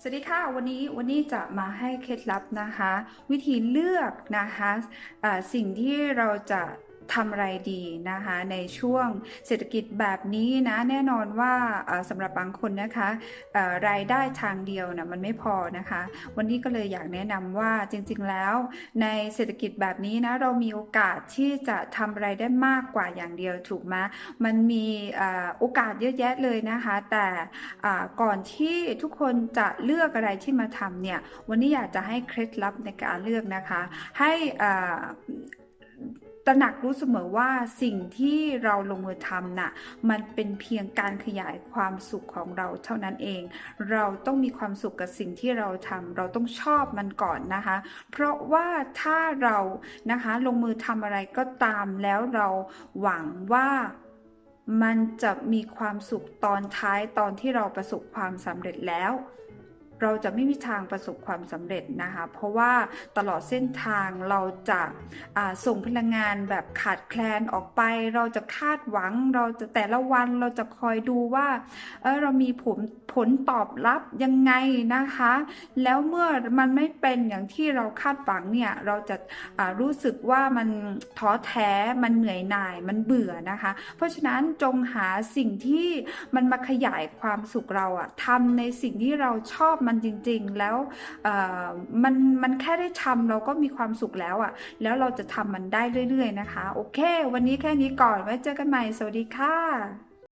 สวัสดีค่ะวันนี้วันนี้จะมาให้เคล็ดลับนะคะ วิธีเลือกนะคะะสิ่งที่เราจะ ทำอะไรดีนะคะในช่วงเศรษฐกิจแบบนี้นะแน่นอนว่าสำหรับบางคนนะคะรายได้ทางเดียวนะมันไม่พอนะคะ วันนี้ก็เลยอยากแนะนำว่าจริงๆแล้วในเศรษฐกิจแบบนี้นะเรามีโอกาสที่จะทำอะไรได้มากกว่าอย่างเดียวถูกไหมมันมีอโอกาสเยอะแยะเลยนะคะ แต่ก่อนที่ทุกคนจะเลือกอะไรที่มาทำเนี่ยวันนี้อยากจะให้เคล็ดลับในการเลือกนะคะ ให้อ่า ตระหนักรู้เสมอว่าสิ่งที่เราลงมือทำน่ะมันเป็นเพียงการขยายความสุขของเราเท่านั้นเอง เราต้องมีความสุขกับสิ่งที่เราทำเราต้องชอบมันก่อนนะคะ เพราะว่าถ้าเรานะคะลงมือทำอะไรก็ตามแล้วเราหวังว่ามันจะมีความสุขตอนท้ายตอนที่เราประสบความสำเร็จแล้ว เราจะไม่มีทางประสบความสำเร็จนะคะ เพราะว่าตลอดเส้นทางเราจะาส่งพลังงานแบบขาดแคลนออกไป เราจะคาดหวัง เราจะแต่ละวันเราจะคอยดูว่าเออเรามีผลผลตอบรับยังไงนะคะ แล้วเมื่อมันไม่เป็นอย่างที่เราคาดหวังเนี่ยเราจะารู้สึกว่ามันท้อแท้มันเหนื่อยหน่ายมันเบื่อนะคะ เพราะฉะนั้นจงหาสิ่งที่มันมาขยายความสุขเราอะทำในสิ่งที่เราชอบมันจริง ๆ แล้วมันมันแค่ได้ทำเราก็มีความสุขแล้วอะ แล้วเราจะทำมันได้เรื่อย ๆ นะคะ โอเค วันนี้แค่นี้ก่อนไว้เจอกันใหม่ สวัสดีค่ะ